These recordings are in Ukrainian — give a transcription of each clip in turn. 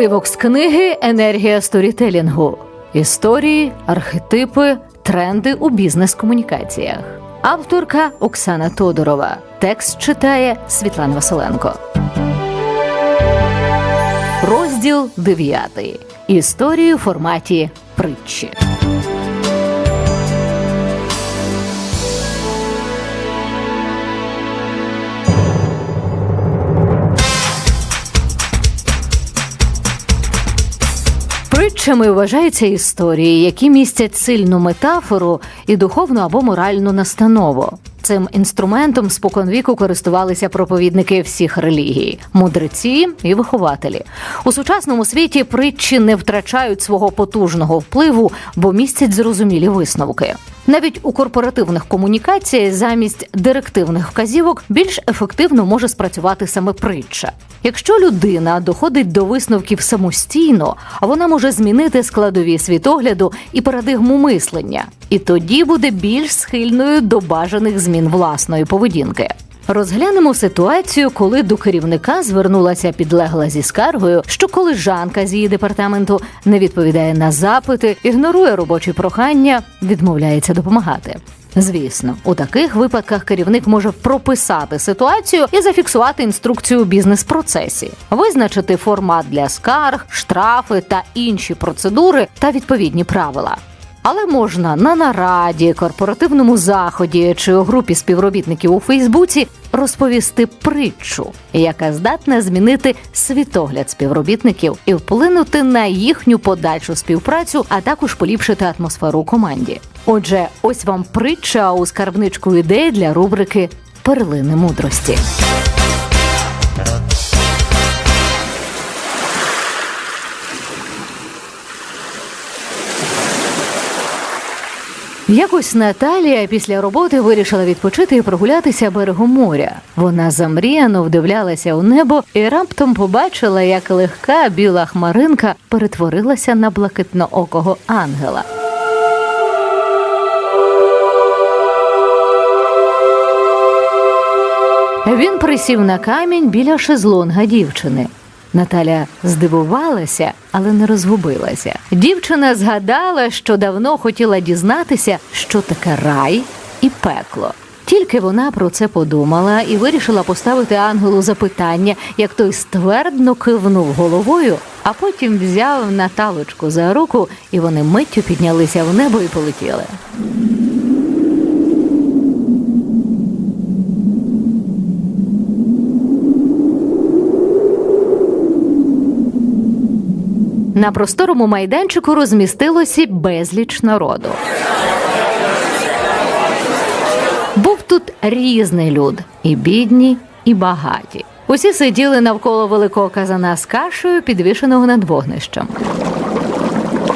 Уривок з книги Енергія сторітелінгу. Історії, архетипи, тренди у бізнес-комунікаціях. Авторка Оксана Тодорова. Текст читає Світлана Василенко. Розділ 9. Історії у форматі притчі. Притчами вважаються історії, які містять сильну метафору і духовну або моральну настанову. Цим інструментом споконвіку користувалися проповідники всіх релігій, мудреці і вихователі. У сучасному світі притчі не втрачають свого потужного впливу, бо містять зрозумілі висновки. Навіть у корпоративних комунікаціях замість директивних вказівок більш ефективно може спрацювати саме притча. Якщо людина доходить до висновків самостійно, вона може змінити складові світогляду і парадигму мислення, і тоді буде більш схильною до бажаних змін власної поведінки. Розглянемо ситуацію, коли до керівника звернулася підлегла зі скаргою, що колежанка з її департаменту не відповідає на запити, ігнорує робочі прохання, відмовляється допомагати. Звісно, у таких випадках керівник може прописати ситуацію і зафіксувати інструкцію у бізнес-процесі, визначити формат для скарг, штрафи та інші процедури та відповідні правила. Але можна на нараді, корпоративному заході чи у групі співробітників у Фейсбуці розповісти притчу, яка здатна змінити світогляд співробітників і вплинути на їхню подальшу співпрацю, а також поліпшити атмосферу у команді. Отже, ось вам притча у скарбничку ідей для рубрики Перлини мудрості. Якось Наталія після роботи вирішила відпочити і прогулятися берегом моря. Вона замріяно вдивлялася у небо і раптом побачила, як легка біла хмаринка перетворилася на блакитноокого ангела. Він присів на камінь біля шезлонга дівчини. Наталя здивувалася, але не розгубилася. Дівчина згадала, що давно хотіла дізнатися, що таке рай і пекло. Тільки вона про це подумала і вирішила поставити ангелу запитання, як той ствердно кивнув головою, а потім взяв Наталочку за руку, і вони миттю піднялися в небо і полетіли. На просторому майданчику розмістилося безліч народу. Був тут різний люд, і бідні, і багаті. Усі сиділи навколо великого казана з кашею, підвішеного над вогнищем.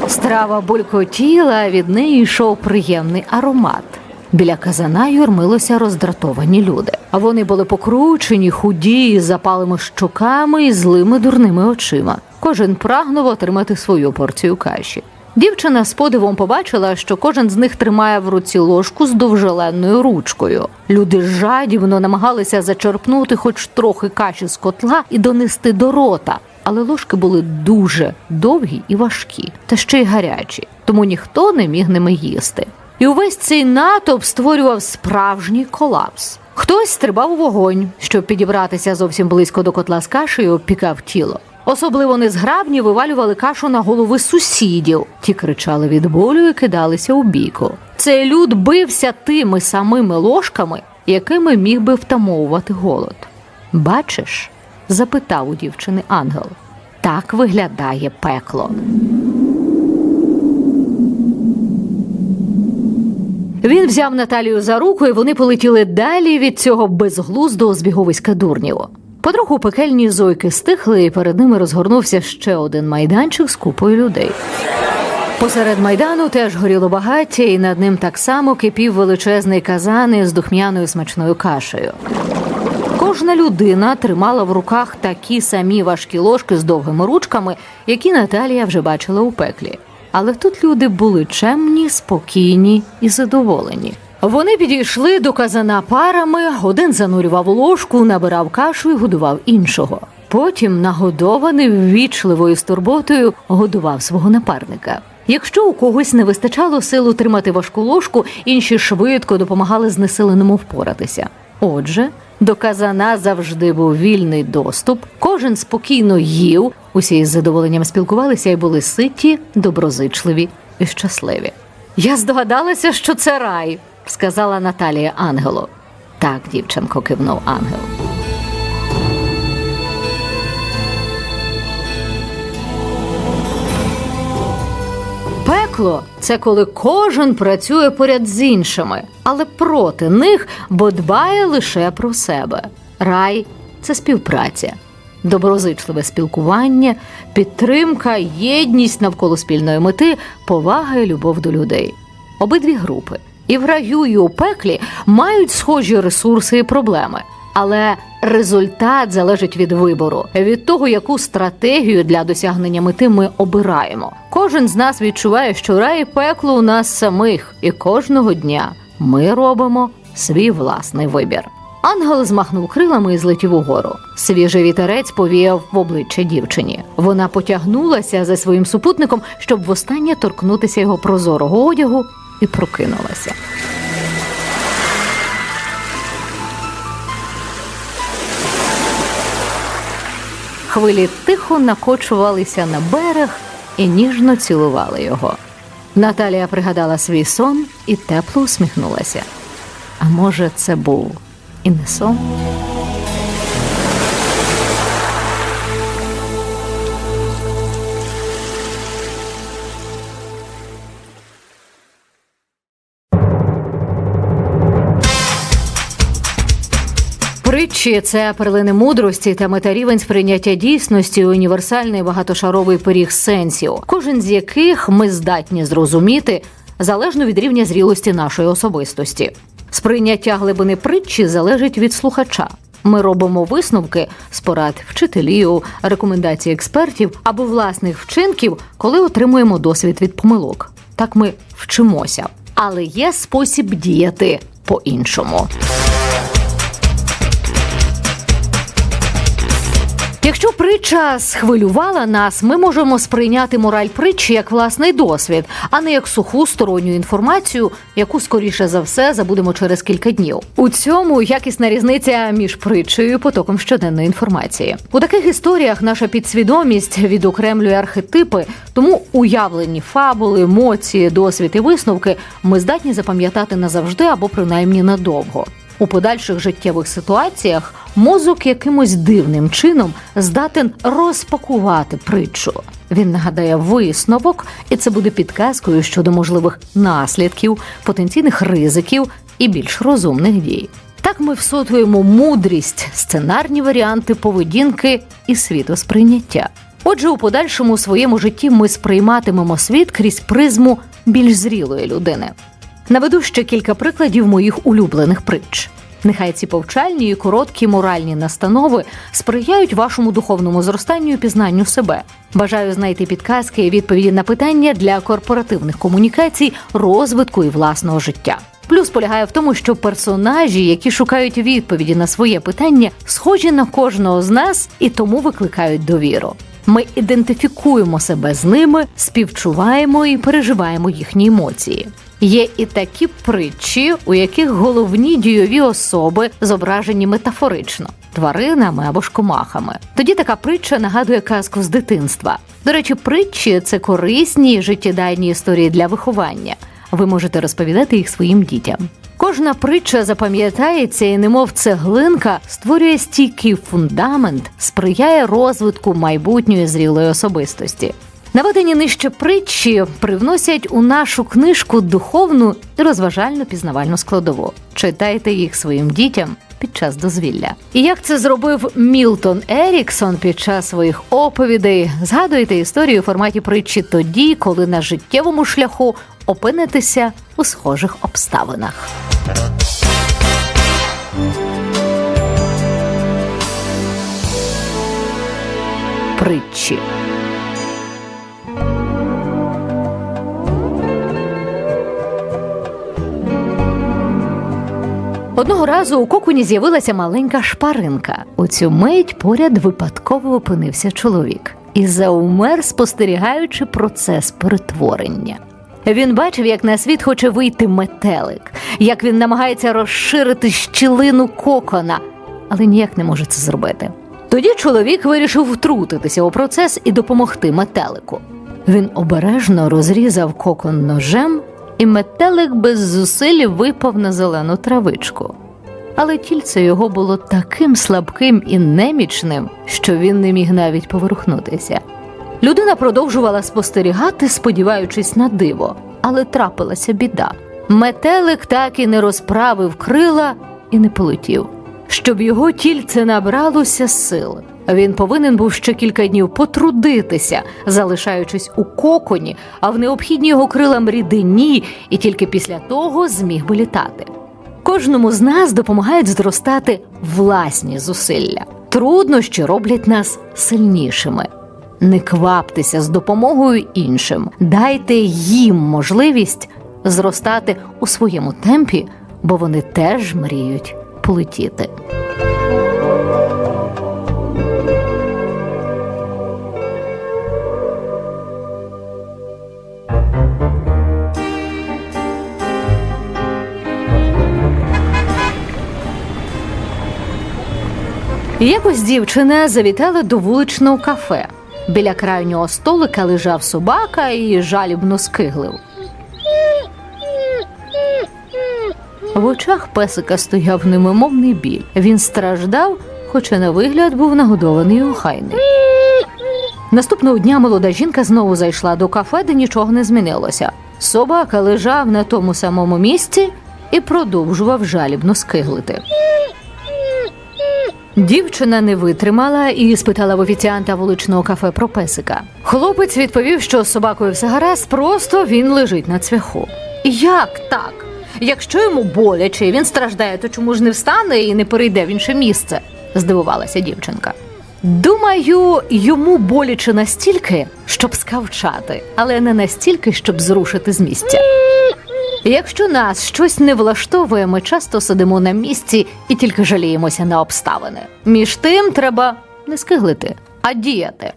Страва булькотіла, а від неї йшов приємний аромат. Біля казана юрмилося роздратовані люди. А вони були покручені, худі, з запалими щоками і злими дурними очима. Кожен прагнув отримати свою порцію каші. Дівчина з подивом побачила, що кожен з них тримає в руці ложку з довжеленною ручкою. Люди жадібно намагалися зачерпнути хоч трохи каші з котла і донести до рота. Але ложки були дуже довгі і важкі, та ще й гарячі, тому ніхто не міг ними їсти. І увесь цей натовп створював справжній колапс. Хтось стрибав у вогонь, щоб підібратися зовсім близько до котла з кашею, пікав тіло. Особливо незграбні вивалювали кашу на голови сусідів. Ті кричали від болю і кидалися у бійку. Цей люд бився тими самими ложками, якими міг би втамовувати голод. Бачиш? запитав у дівчини ангел. Так виглядає пекло. Він взяв Наталію за руку, і вони полетіли далі від цього безглуздого збіговиська дурнів. Потроху пекельні зойки стихли, і перед ними розгорнувся ще один майданчик з купою людей. Посеред майдану теж горіло багаття, і над ним так само кипів величезний казан із духмяною смачною кашею. Кожна людина тримала в руках такі самі важкі ложки з довгими ручками, які Наталія вже бачила у пеклі. Але тут люди були чемні, спокійні і задоволені. Вони підійшли до казана парами, один занурював ложку, набирав кашу і годував іншого. Потім нагодований ввічливою з турботою годував свого напарника. Якщо у когось не вистачало сил утримати важку ложку, інші швидко допомагали знесиленому впоратися. Отже, до казана завжди був вільний доступ, кожен спокійно їв, усі із задоволенням спілкувалися і були ситі, доброзичливі і щасливі. Я здогадалася, що це рай, сказала Наталія Ангелу. Так, дівчинко, кивнув ангел. Пекло це коли кожен працює поряд з іншими, але проти них, бо дбає лише про себе. Рай це співпраця, доброзичливе спілкування, підтримка, єдність навколо спільної мети, повага і любов до людей. Обидві групи і в раю, і у пеклі мають схожі ресурси і проблеми. Але результат залежить від вибору, від того, яку стратегію для досягнення мети ми обираємо. Кожен з нас відчуває, що рай і пекло у нас самих, і кожного дня ми робимо свій власний вибір. Ангел змахнув крилами і злетів угору. Свіжий вітерець повіяв в обличчя дівчині. Вона потягнулася за своїм супутником, щоб востаннє торкнутися його прозорого одягу, і прокинулася. Хвилі тихо накочувалися на берег і ніжно цілували його. Наталія пригадала свій сон і тепло усміхнулася. А може, це був і не сон? Притчі це перлини мудрості та метарівень сприйняття дійсності, універсальний багатошаровий пиріг сенсів, кожен з яких ми здатні зрозуміти залежно від рівня зрілості нашої особистості. Сприйняття глибини притчі залежить від слухача. Ми робимо висновки з порад вчителів, рекомендацій експертів або власних вчинків, коли отримуємо досвід від помилок. Так ми вчимося, але є спосіб діяти по-іншому. Якщо притча схвилювала нас, ми можемо сприйняти мораль притчі як власний досвід, а не як суху сторонню інформацію, яку скоріше за все забудемо через кілька днів. У цьому якісна різниця між притчею і потоком щоденної інформації. У таких історіях наша підсвідомість відокремлює архетипи, тому уявлені фабули, емоції, досвід і висновки ми здатні запам'ятати назавжди або принаймні надовго. У подальших життєвих ситуаціях мозок якимось дивним чином здатен розпакувати притчу. Він нагадає висновок, і це буде підказкою щодо можливих наслідків, потенційних ризиків і більш розумних дій. Так ми всотуємо мудрість, сценарні варіанти поведінки і світосприйняття. Отже, у подальшому своєму житті ми сприйматимемо світ крізь призму більш зрілої людини. Наведу ще кілька прикладів моїх улюблених притч. Нехай ці повчальні і короткі моральні настанови сприяють вашому духовному зростанню і пізнанню себе. Бажаю знайти підказки і відповіді на питання для корпоративних комунікацій, розвитку і власного життя. Плюс полягає в тому, що персонажі, які шукають відповіді на своє питання, схожі на кожного з нас і тому викликають довіру. Ми ідентифікуємо себе з ними, співчуваємо і переживаємо їхні емоції. Є і такі притчі, у яких головні дійові особи зображені метафорично тваринами або ж. Тоді така притча нагадує казку з дитинства. До речі, притчі це корисні життєдайні історії для виховання. Ви можете розповідати їх своїм дітям. Кожна притча запам'ятається і, немов цеглинка, створює стійкий фундамент, сприяє розвитку майбутньої зрілої особистості. Наведені нижче притчі привносять у нашу книжку духовну і розважально пізнавальну складову. Читайте їх своїм дітям під час дозвілля. І як це зробив Мілтон Еріксон під час своїх оповідей, згадуйте історію у форматі притчі тоді, коли на життєвому шляху опинитеся у схожих обставинах. Притчі. Одного разу у коконі з'явилася маленька шпаринка. У цю мить поряд випадково опинився чоловік і заумер, спостерігаючи процес перетворення. Він бачив, як на світ хоче вийти метелик, як він намагається розширити щілину кокона, але ніяк не може це зробити. Тоді чоловік вирішив втрутитися у процес і допомогти метелику. Він обережно розрізав кокон ножем, і метелик без зусиль випав на зелену травичку. Але тільце його було таким слабким і немічним, що він не міг навіть поворухнутися. Людина продовжувала спостерігати, сподіваючись на диво, але трапилася біда. Метелик так і не розправив крила і не полетів. Щоб його тільце набралося сил. Він повинен був ще кілька днів потрудитися, залишаючись у коконі, а в необхідній його крилам рідині, і тільки після того зміг би літати. Кожному з нас допомагають зростати власні зусилля. Труднощі роблять нас сильнішими. Не кваптеся з допомогою іншим, дайте їм можливість зростати у своєму темпі, бо вони теж мріють полетіти. Якось дівчина завітала до вуличного кафе. Біля крайнього столика лежав собака і жалібно скиглив. В очах песика стояв немимовний біль. Він страждав, хоча на вигляд був нагодований і охайний. Наступного дня молода жінка знову зайшла до кафе, де нічого не змінилося. Собака лежав на тому самому місці і продовжував жалібно скиглити. Дівчина не витримала і спитала в офіціанта вуличного кафе про песика. Хлопець відповів, що з собакою все гаразд, просто він лежить на цвяху. Як так? Якщо йому боляче, він страждає, то чому ж не встане і не перейде в інше місце? здивувалася дівчинка. Думаю, йому боляче настільки, щоб скавчати, але не настільки, щоб зрушити з місця. Якщо нас щось не влаштовує, ми часто сидимо на місці і тільки жаліємося на обставини. Між тим треба не скиглити, а діяти.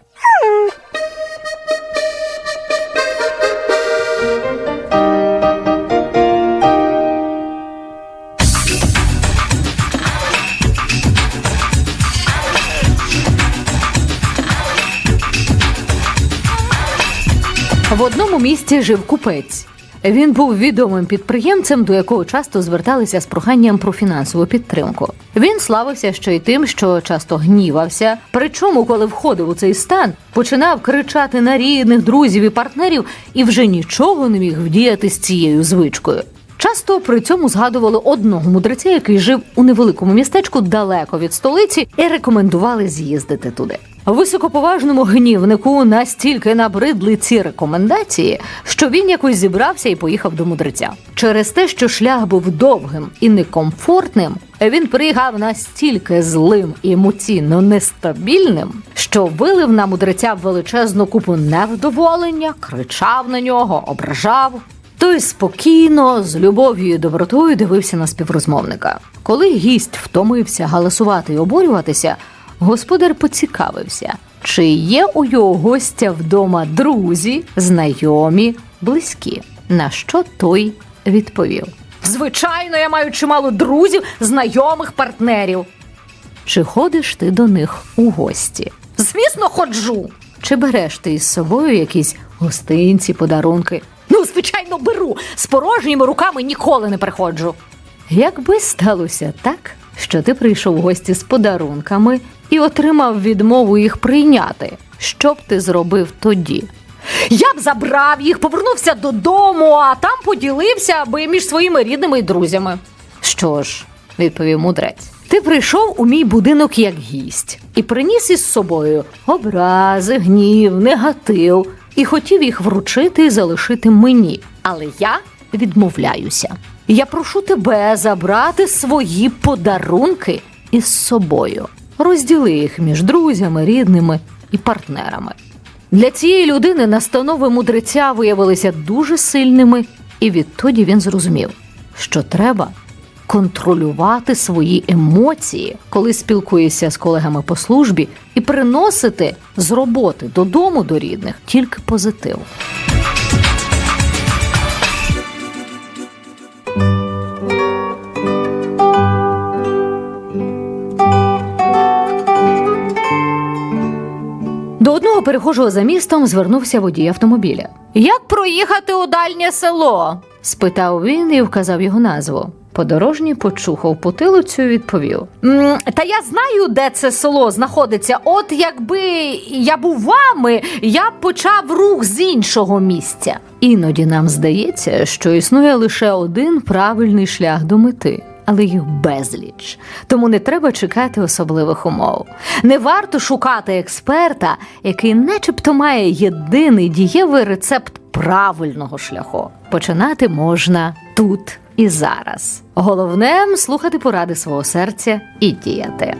В одному місті жив купець. Він був відомим підприємцем, до якого часто зверталися з проханням про фінансову підтримку. Він славився ще й тим, що часто гнівався. Причому, коли входив у цей стан, починав кричати на рідних, друзів і партнерів і вже нічого не міг вдіяти з цією звичкою. Часто при цьому згадували одного мудреця, який жив у невеликому містечку далеко від столиці, і рекомендували з'їздити туди. Високоповажному гнівнику настільки набридли ці рекомендації, що він якось зібрався і поїхав до мудреця. Через те, що шлях був довгим і некомфортним, він приїхав настільки злим і емоційно нестабільним, що вилив на мудреця величезну купу невдоволення, кричав на нього, ображав. Той спокійно, з любов'ю і добротою дивився на співрозмовника. Коли гість втомився галасувати і обурюватися, господар поцікавився, чи є у його гостя вдома друзі, знайомі, близькі. На що той відповів: Звичайно, я маю чимало друзів, знайомих партнерів. Чи ходиш ти до них у гості? Звісно, ходжу. Чи береш ти із собою якісь гостинці, подарунки? Ну, звичайно, беру. З порожніми руками ніколи не приходжу. Якби сталося так, що ти прийшов в гості з подарунками і отримав відмову їх прийняти, що б ти зробив тоді? Я б забрав їх, повернувся додому, а там поділився аби між своїми рідними і друзями. Що ж, відповів мудрець, ти прийшов у мій будинок як гість і приніс із собою образи, гнів, негатив і хотів їх вручити і залишити мені. Але я відмовляюся. Я прошу тебе забрати свої подарунки із собою. Розділи їх між друзями, рідними і партнерами. Для цієї людини настанови мудреця виявилися дуже сильними, і відтоді він зрозумів, що треба контролювати свої емоції, коли спілкуєшся з колегами по службі, і приносити з роботи додому до рідних тільки позитив. Перехожого за містом звернувся водій автомобіля. Як проїхати у дальнє село? спитав він і вказав його назву. Подорожній почухав потилицю і відповів: Та я знаю, де це село знаходиться. От якби я був вами, я б почав рух з іншого місця. Іноді нам здається, що існує лише один правильний шлях до мети. Але їх безліч, тому не треба чекати особливих умов. Не варто шукати експерта, який, начебто, має єдиний дієвий рецепт правильного шляху. Починати можна тут і зараз. Головне слухати поради свого серця і діяти.